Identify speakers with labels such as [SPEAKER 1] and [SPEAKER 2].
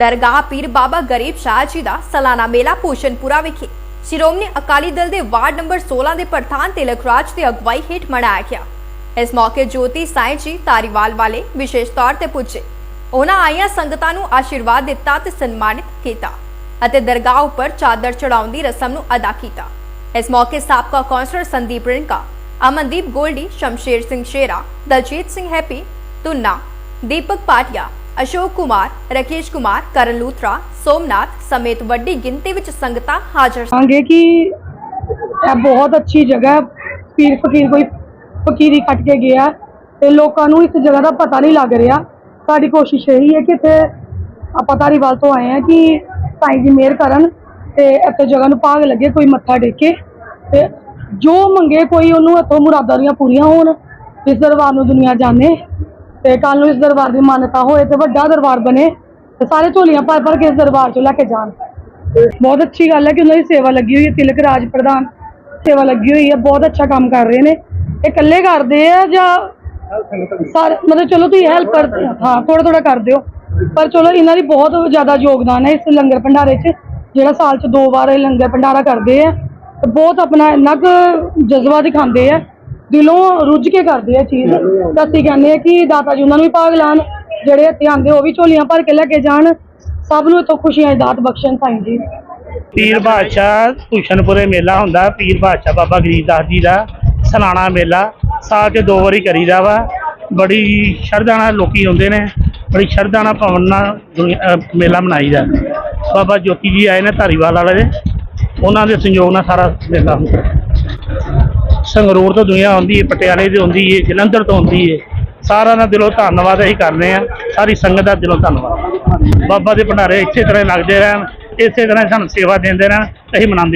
[SPEAKER 1] ਦਰਗਾਹ ਪੀਰ ਬਾਬਾ ਗਰੀਬ ਸ਼ਾਹ ਜੀ ਦਾ ਸਾਲਾਨਾ ਮੇਲਾ ਪੂਸ਼ਨਪੁਰਾ ਵਿਖੇ ਸ਼੍ਰੋਮਣੀ ਅਕਾਲੀ ਦਲ ਦੇ ਵਾਰਡ ਨੰਬਰ 16 ਦੇ ਪ੍ਰਧਾਨ ਤਿਲਕ ਦੀ ਅਗਵਾਈ ਹੇਠ ਮਨਾਇਆ ਗਿਆ ਇਸ ਮੌਕੇ ਜੋਤੀ ਸਾਈਂ ਜੀ ਤਾਰੀਵਾਲ ਵਾਲੇ ਵਿਸ਼ੇਸ਼ ਤੌਰ ਤੇ ਪੁੱਜੇ ਉਹਨਾਂ ਆਈਆਂ ਸੰਗਤਾਂ ਨੂੰ ਆਸ਼ੀਰਵਾਦ ਦਿੱਤਾ ਤੇ ਸਨਮਾਨਿਤ ਕੀਤਾ ਅਤੇ ਦਰਗਾਹ ਉੱਪਰ ਚਾਦਰ ਚੜਾਉਣ ਦੀ ਰਸਮ ਨੂੰ ਅਦਾ ਕੀਤਾ ਇਸ ਮੌਕੇ ਸਾਬਕਾ ਕੌਂਸਲਰ ਸੰਦੀਪ ਰਿੰਕਾ ਅਮਨਦੀਪ ਗੋਲਡੀ ਸ਼ਮਸ਼ੇਰ ਸਿੰਘ ਸ਼ੇਰਾ ਦਲਜੀਤ ਸਿੰਘ ਹੈਪੀ ਤੁੰਨਾ ਦੀਪਕ ਪਾਟਿਆ ਅਸ਼ੋਕ ਕੁਮਾਰ, ਰਕੇਸ਼ ਕੁਮਾਰ, ਕਰਨ ਲੂਥਰਾ, ਸੋਮਨਾਥ ਸਮੇਤ ਵੱਡੀ ਗਿਣਤੀ ਵਿੱਚ ਸੰਗਤਾਂ ਹਾਜ਼ਰ ਸਨ
[SPEAKER 2] ਕਹਾਂਗੇ ਕਿ ਇਹ ਬਹੁਤ ਅੱਛੀ ਜਗ੍ਹਾ ਹੈ। ਪੀਰ ਫਕੀਰ ਕੋਈ ਫਕੀਰੀ ਕੱਟ ਕੇ ਗਿਆ ਤੇ ਲੋਕਾਂ ਨੂੰ ਇਸ ਜਗ੍ਹਾ ਦਾ ਪਤਾ ਨਹੀਂ ਲੱਗ ਰਿਹਾ। ਸਾਡੀ ਕੋਸ਼ਿਸ਼ ਇਹੀ ਹੈ ਕਿ ਇੱਥੇ ਆਪਾਂ ਧਾਰੀਵਾਲ ਤੋਂ ਆਏ ਆ ਕਿ ਸਾਈਂ ਦੀ ਮਿਹਰ ਕਰਨ ਤੇ ਇੱਥੇ ਜਗ੍ਹਾ ਨੂੰ ਭਾਗ ਲੱਗੇ, ਕੋਈ ਮੱਥਾ ਟੇਕੇ ਤੇ ਜੋ ਮੰਗੇ ਕੋਈ ਉਹਨੂੰ ਇੱਥੋਂ ਮੁਰਾਦਾਂ ਦੀਆਂ ਪੂਰੀਆਂ ਹੋਣ। ਇਸ ਦਰਬਾਰ ਨੂੰ ਦੁਨੀਆ ਜਾਣੇ ਤੇ ਕੱਲ ਨੂੰ ਇਸ ਦਰਬਾਰ ਦੀ ਮਾਨਤਾ ਹੋਏ ਤੇ ਵੱਡਾ ਦਰਬਾਰ ਬਣੇ ਤੇ ਸਾਰੇ ਝੋਲੀਆਂ ਭਰ ਭਰ ਕੇ ਇਸ ਦਰਬਾਰ ਚੋਂ ਲੈ ਕੇ ਜਾਣ। ਬਹੁਤ ਅੱਛੀ ਗੱਲ ਹੈ ਕਿ ਉਹਨਾਂ ਦੀ ਸੇਵਾ ਲੱਗੀ ਹੋਈ ਹੈ, ਤਿਲਕ ਰਾਜ ਪ੍ਰਧਾਨ ਸੇਵਾ ਲੱਗੀ ਹੋਈ ਹੈ, ਬਹੁਤ ਅੱਛਾ ਕੰਮ ਕਰ ਰਹੇ ਨੇ। ਇਹ ਇਕੱਲੇ ਕਰਦੇ ਆ ਜਾਂ ਸਾਰੇ ਮਤਲਬ ਚਲੋ ਤੁਸੀਂ ਹੈਲਪ ਕਰ ਹਾਂ ਥੋੜਾ ਥੋੜਾ ਕਰ ਦਿਓ। ਪਰ ਚਲੋ ਇਹਨਾਂ ਦੀ ਬਹੁਤ ਜ਼ਿਆਦਾ ਯੋਗਦਾਨ ਹੈ ਇਸ ਲੰਗਰ ਭੰਡਾਰੇ 'ਚ, ਜਿਹੜਾ ਸਾਲ 'ਚ ਦੋ ਵਾਰ ਇਹ ਲੰਗਰ ਭੰਡਾਰਾ ਕਰਦੇ ਆ। ਤੇ ਬਹੁਤ ਆਪਣਾ ਇੰਨਾ ਕੁ ਜਜ਼ਬਾ ਦਿਖਾਉਂਦੇ ਆ। ਦਿਲੋਂ ਰੁੱਝ ਕੇ ਕਰਦੇ ਆ ਚੀਜ਼। ਤਾਂ ਅਸੀਂ ਕਹਿੰਦੇ ਆ ਕਿ ਦਾਤਾ ਜੀ ਉਹਨਾਂ ਨੂੰ ਵੀ ਭਾਗ ਲਾਣ, ਜਿਹੜੇ ਇੱਥੇ ਆਉਂਦੇ ਉਹ ਵੀ ਝੋਲੀਆਂ ਭਰ ਕੇ ਲੈ ਕੇ ਜਾਣ। ਸਭ ਨੂੰ ਇੱਥੋਂ ਖੁਸ਼ੀਆਂ ਦੀ ਦਾਤ ਬਖਸ਼ਣ ਸਾਈਂ ਜੀ।
[SPEAKER 3] ਪੀਰ ਬਾਦਸ਼ਾਹ ਭੂਸ਼ਣਪੁਰੇ ਮੇਲਾ ਹੁੰਦਾ, ਪੀਰ ਬਾਦਸ਼ਾਹ ਬਾਬਾ ਗਰੀਬਦਾਸ ਜੀ ਦਾ ਸਾਲਾਨਾ ਮੇਲਾ, ਸਾਲ 'ਚ ਦੋ ਵਾਰੀ ਕਰੀਦਾ ਵਾ। ਬੜੀ ਸ਼ਰਧਾ ਨਾਲ ਲੋਕੀ ਆਉਂਦੇ ਨੇ, ਬੜੀ ਸ਼ਰਧਾ ਨਾਲ ਭਵਨ ਨਾਲ ਮੇਲਾ ਮਨਾਈਦਾ। ਬਾਬਾ ਜੋਤੀ ਜੀ ਆਏ ਨੇ ਧਾਰੀਵਾਲ ਵਾਲੇ ਦੇ, ਉਹਨਾਂ ਦੇ ਸੰਯੋਗ ਨਾਲ ਸਾਰਾ ਮੇਲਾ ਹੁੰਦਾ। ਸੰਗਰੂਰ ਤੋਂ ਦੁਨੀਆ ਆਉਂਦੀ ਹੈ, ਪਟਿਆਲੇ ਤੋਂ ਆਉਂਦੀ ਹੈ, ਜਲੰਧਰ ਤੋਂ ਆਉਂਦੀ ਹੈ। ਸਾਰਿਆਂ ਦਾ ਦਿਲੋਂ ਧੰਨਵਾਦ ਅਸੀਂ ਕਰਦੇ ਹਾਂ। ਸਾਰੀ ਸੰਗਤ ਦਾ ਦਿਲੋਂ ਧੰਨਵਾਦ। ਬਾਬਾ ਦੇ ਭੰਡਾਰੇ ਇਸੇ ਤਰ੍ਹਾਂ ਹੀ ਲੱਗਦੇ ਰਹਿਣ, ਇਸੇ ਤਰ੍ਹਾਂ ਸਾਨੂੰ ਸੇਵਾ ਦਿੰਦੇ ਰਹਿਣ, ਅਸੀਂ ਮਨਾਉਂਦੇ